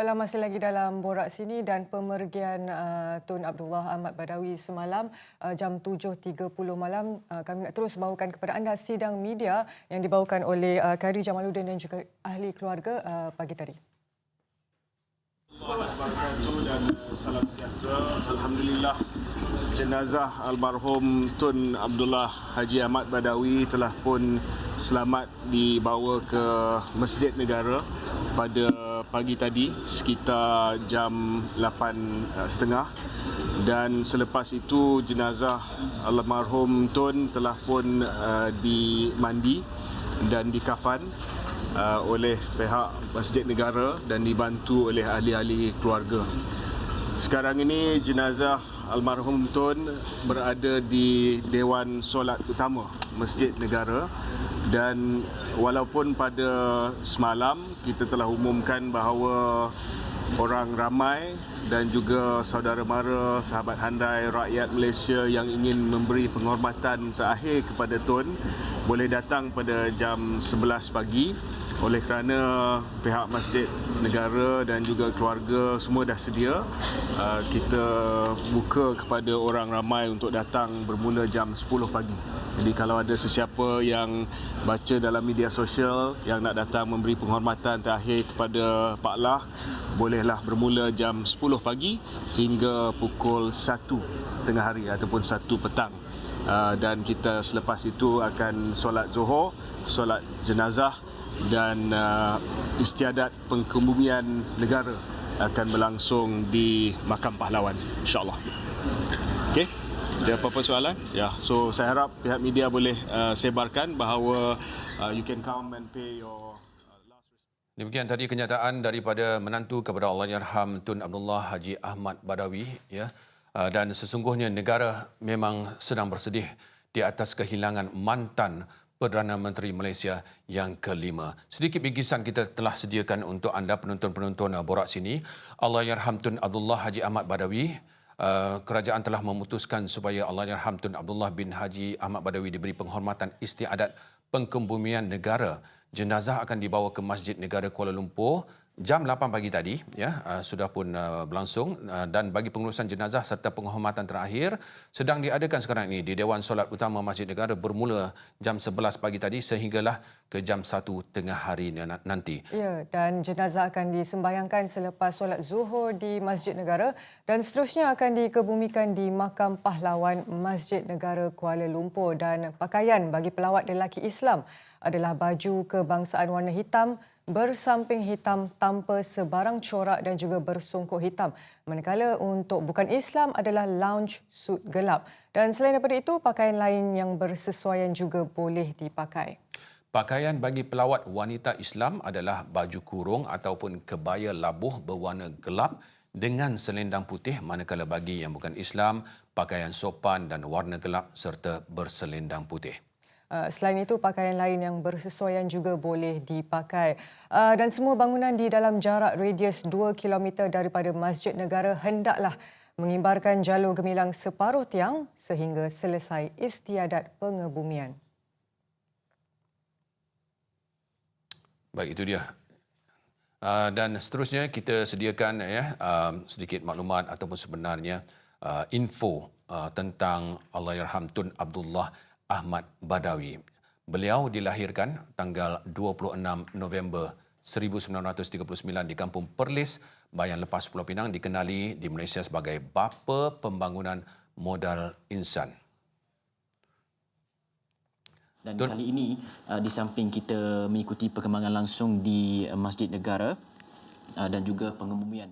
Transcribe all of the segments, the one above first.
Baiklah, masih lagi dalam borak sini dan pemergian uh, Tun Abdullah Ahmad Badawi semalam uh, jam 7.30 malam uh, kami nak terus bawakan kepada anda sidang media yang dibawakan oleh uh, Khairi Jamaluddin dan juga ahli keluarga uh, pagi tadi. Alhamdulillah jenazah almarhum Tun Abdullah Haji Ahmad Badawi telah pun selamat dibawa ke Masjid Negara pada pagi tadi sekitar jam 8.30 dan selepas itu jenazah almarhum Tun telah pun uh, dimandi dan dikafan uh, oleh pihak Masjid Negara dan dibantu oleh ahli-ahli keluarga. Sekarang ini jenazah almarhum Tun berada di Dewan Solat Utama Masjid Negara dan walaupun pada semalam kita telah umumkan bahawa orang ramai dan juga saudara mara, sahabat handai, rakyat Malaysia yang ingin memberi penghormatan terakhir kepada Tun boleh datang pada jam 11 pagi oleh kerana pihak masjid negara dan juga keluarga semua dah sedia uh, kita buka kepada orang ramai untuk datang bermula jam 10 pagi. Jadi kalau ada sesiapa yang baca dalam media sosial yang nak datang memberi penghormatan terakhir kepada Pak Lah bolehlah bermula jam 10 pagi hingga pukul 1 tengah hari ataupun 1 petang Uh, dan kita selepas itu akan solat zuhur, solat jenazah dan uh, istiadat pengkebumian negara akan berlangsung di Makam Pahlawan insyaAllah. Okey, ada apa-apa soalan? Ya, so saya harap pihak media boleh uh, sebarkan bahawa uh, you can come and pay your Demikian tadi kenyataan daripada menantu kepada Allahyarham Tun Abdullah Haji Ahmad Badawi ya. Uh, dan sesungguhnya negara memang sedang bersedih di atas kehilangan mantan Perdana Menteri Malaysia yang kelima. Sedikit bingkisan kita telah sediakan untuk anda penonton-penonton uh, borak sini. Allahyarham Tun Abdullah Haji Ahmad Badawi Uh, kerajaan telah memutuskan supaya Allahyarham Tun Abdullah bin Haji Ahmad Badawi diberi penghormatan istiadat pengkebumian negara. Jenazah akan dibawa ke Masjid Negara Kuala Lumpur jam 8 pagi tadi ya uh, sudah pun uh, berlangsung uh, dan bagi pengurusan jenazah serta penghormatan terakhir sedang diadakan sekarang ini di Dewan Solat Utama Masjid Negara bermula jam 11 pagi tadi sehinggalah ke jam 1 tengah hari nanti. Ya dan jenazah akan disembayangkan selepas solat Zuhur di Masjid Negara dan seterusnya akan dikebumikan di Makam Pahlawan Masjid Negara Kuala Lumpur dan pakaian bagi pelawat lelaki Islam adalah baju kebangsaan warna hitam bersamping hitam tanpa sebarang corak dan juga bersongkok hitam. Manakala untuk bukan Islam adalah lounge suit gelap. Dan selain daripada itu, pakaian lain yang bersesuaian juga boleh dipakai. Pakaian bagi pelawat wanita Islam adalah baju kurung ataupun kebaya labuh berwarna gelap dengan selendang putih manakala bagi yang bukan Islam, pakaian sopan dan warna gelap serta berselendang putih. Uh, selain itu, pakaian lain yang bersesuaian juga boleh dipakai. Uh, dan semua bangunan di dalam jarak radius 2 km daripada Masjid Negara hendaklah mengimbarkan jalur gemilang separuh tiang sehingga selesai istiadat pengebumian. Baik, itu dia. Uh, dan seterusnya kita sediakan ya sedikit maklumat ataupun sebenarnya info tentang Allahyarham Tun Abdullah Ahmad Badawi. Beliau dilahirkan tanggal 26 November 1939 di Kampung Perlis, Bayan Lepas Pulau Pinang dikenali di Malaysia sebagai bapa pembangunan modal insan. Dan Tun. kali ini uh, di samping kita mengikuti perkembangan langsung di uh, Masjid Negara uh, dan juga pengebumian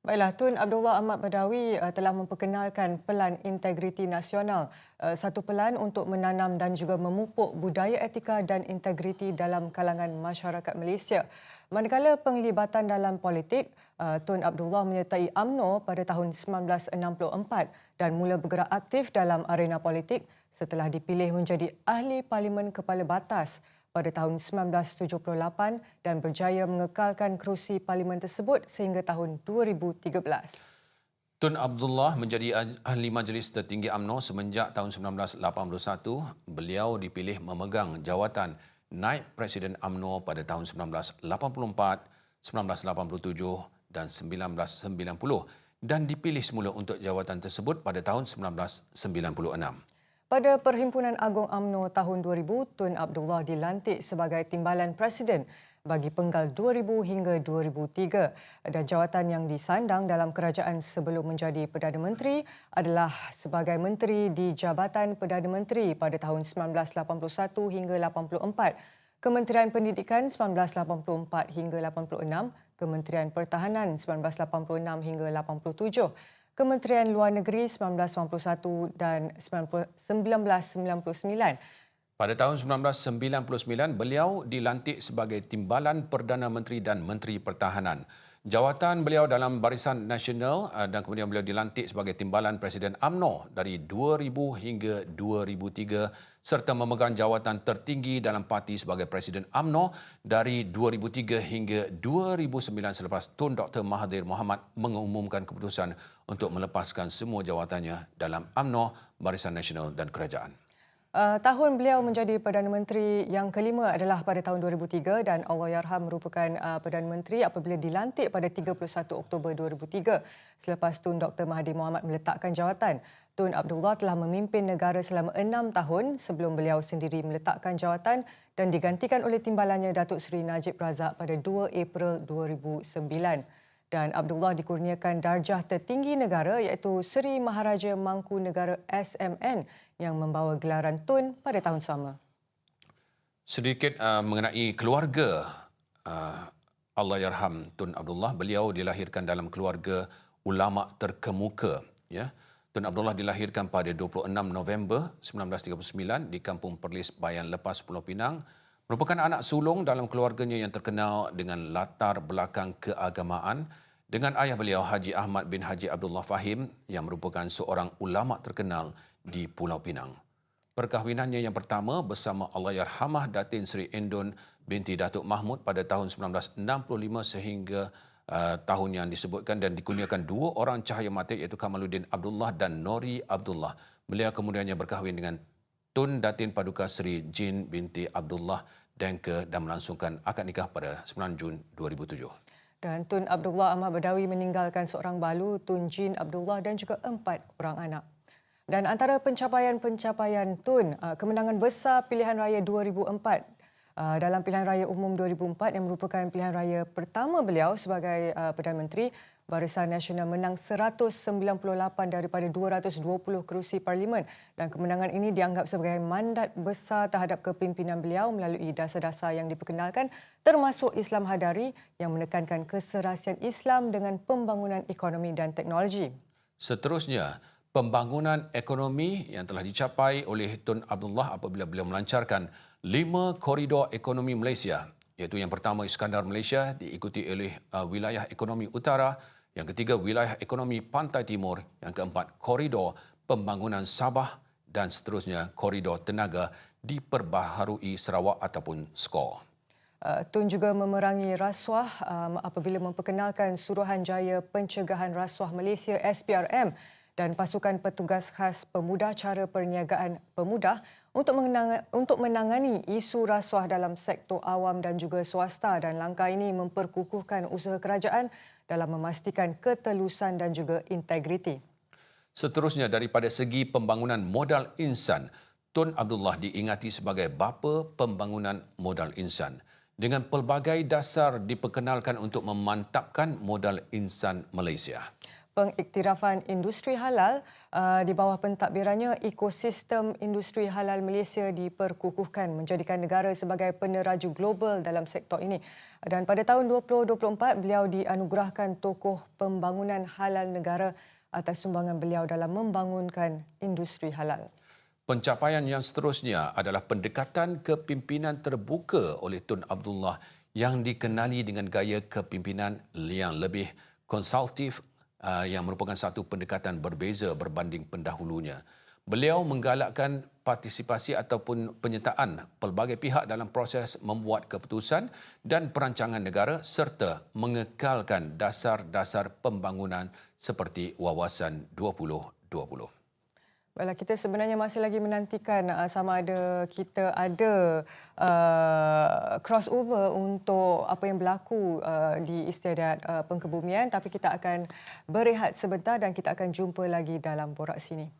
Baiklah, Tun Abdullah Ahmad Badawi uh, telah memperkenalkan Pelan Integriti Nasional, uh, satu pelan untuk menanam dan juga memupuk budaya etika dan integriti dalam kalangan masyarakat Malaysia. Manakala penglibatan dalam politik, uh, Tun Abdullah menyertai AMNO pada tahun 1964 dan mula bergerak aktif dalam arena politik setelah dipilih menjadi Ahli Parlimen Kepala Batas pada tahun 1978 dan berjaya mengekalkan kerusi parlimen tersebut sehingga tahun 2013. Tun Abdullah menjadi ahli majlis tertinggi AMNO semenjak tahun 1981. Beliau dipilih memegang jawatan naib Presiden AMNO pada tahun 1984, 1987 dan 1990 dan dipilih semula untuk jawatan tersebut pada tahun 1996. Pada Perhimpunan Agung AMNO tahun 2000, Tun Abdullah dilantik sebagai Timbalan Presiden bagi penggal 2000 hingga 2003 dan jawatan yang disandang dalam kerajaan sebelum menjadi Perdana Menteri adalah sebagai Menteri di Jabatan Perdana Menteri pada tahun 1981 hingga 84, Kementerian Pendidikan 1984 hingga 86, Kementerian Pertahanan 1986 hingga 87, Kementerian Luar Negeri 1991 dan 1999 pada tahun 1999, beliau dilantik sebagai Timbalan Perdana Menteri dan Menteri Pertahanan. Jawatan beliau dalam Barisan Nasional eh, dan kemudian beliau dilantik sebagai Timbalan Presiden AMNO dari 2000 hingga 2003 serta memegang jawatan tertinggi dalam parti sebagai Presiden AMNO dari 2003 hingga 2009 selepas Tun Dr. Mahathir Mohamad mengumumkan keputusan untuk melepaskan semua jawatannya dalam AMNO, Barisan Nasional dan Kerajaan. Uh, tahun beliau menjadi Perdana Menteri yang kelima adalah pada tahun 2003 dan Allahyarham merupakan uh, Perdana Menteri apabila dilantik pada 31 Oktober 2003 selepas Tun Dr. Mahathir Mohamad meletakkan jawatan. Tun Abdullah telah memimpin negara selama enam tahun sebelum beliau sendiri meletakkan jawatan dan digantikan oleh timbalannya Datuk Seri Najib Razak pada 2 April 2009 dan Abdullah dikurniakan darjah tertinggi negara iaitu Seri Maharaja Mangku Negara SMN yang membawa gelaran Tun pada tahun sama. Sedikit uh, mengenai keluarga uh, Allahyarham Tun Abdullah, beliau dilahirkan dalam keluarga ulama terkemuka ya. Tun Abdullah dilahirkan pada 26 November 1939 di Kampung Perlis Bayan Lepas Pulau Pinang merupakan anak sulung dalam keluarganya yang terkenal dengan latar belakang keagamaan dengan ayah beliau Haji Ahmad bin Haji Abdullah Fahim yang merupakan seorang ulama terkenal di Pulau Pinang. Perkahwinannya yang pertama bersama Allahyarhamah Datin Seri Endon binti Datuk Mahmud pada tahun 1965 sehingga uh, tahun yang disebutkan dan dikurniakan dua orang cahaya mata iaitu Kamaluddin Abdullah dan Nori Abdullah. Beliau kemudiannya berkahwin dengan Tun Datin Paduka Seri Jin binti Abdullah Denke dan melangsungkan akad nikah pada 9 Jun 2007. Dan Tun Abdullah Ahmad Badawi meninggalkan seorang balu, Tun Jin Abdullah dan juga empat orang anak. Dan antara pencapaian-pencapaian Tun, uh, kemenangan besar pilihan raya 2004 uh, dalam pilihan raya umum 2004 yang merupakan pilihan raya pertama beliau sebagai uh, Perdana Menteri Barisan Nasional menang 198 daripada 220 kerusi parlimen dan kemenangan ini dianggap sebagai mandat besar terhadap kepimpinan beliau melalui dasar-dasar yang diperkenalkan termasuk Islam Hadari yang menekankan keserasian Islam dengan pembangunan ekonomi dan teknologi. Seterusnya, pembangunan ekonomi yang telah dicapai oleh Tun Abdullah apabila beliau melancarkan lima koridor ekonomi Malaysia iaitu yang pertama Iskandar Malaysia diikuti oleh uh, wilayah ekonomi utara yang ketiga, wilayah ekonomi pantai timur. Yang keempat, koridor pembangunan Sabah dan seterusnya koridor tenaga diperbaharui Sarawak ataupun skor. Uh, Tun juga memerangi rasuah um, apabila memperkenalkan Suruhanjaya Pencegahan Rasuah Malaysia SPRM dan pasukan petugas khas pemudah cara perniagaan pemudah untuk untuk menangani isu rasuah dalam sektor awam dan juga swasta dan langkah ini memperkukuhkan usaha kerajaan dalam memastikan ketelusan dan juga integriti. Seterusnya daripada segi pembangunan modal insan, Tun Abdullah diingati sebagai bapa pembangunan modal insan. Dengan pelbagai dasar diperkenalkan untuk memantapkan modal insan Malaysia pengiktirafan industri halal uh, di bawah pentadbirannya ekosistem industri halal Malaysia diperkukuhkan menjadikan negara sebagai peneraju global dalam sektor ini dan pada tahun 2024 beliau dianugerahkan tokoh pembangunan halal negara atas sumbangan beliau dalam membangunkan industri halal. Pencapaian yang seterusnya adalah pendekatan kepimpinan terbuka oleh Tun Abdullah yang dikenali dengan gaya kepimpinan yang lebih konsultif uh, yang merupakan satu pendekatan berbeza berbanding pendahulunya. Beliau menggalakkan partisipasi ataupun penyertaan pelbagai pihak dalam proses membuat keputusan dan perancangan negara serta mengekalkan dasar-dasar pembangunan seperti Wawasan 2020. Kita sebenarnya masih lagi menantikan uh, sama ada kita ada uh, crossover untuk apa yang berlaku uh, di Istiadat uh, Pengkebumian tapi kita akan berehat sebentar dan kita akan jumpa lagi dalam borak sini.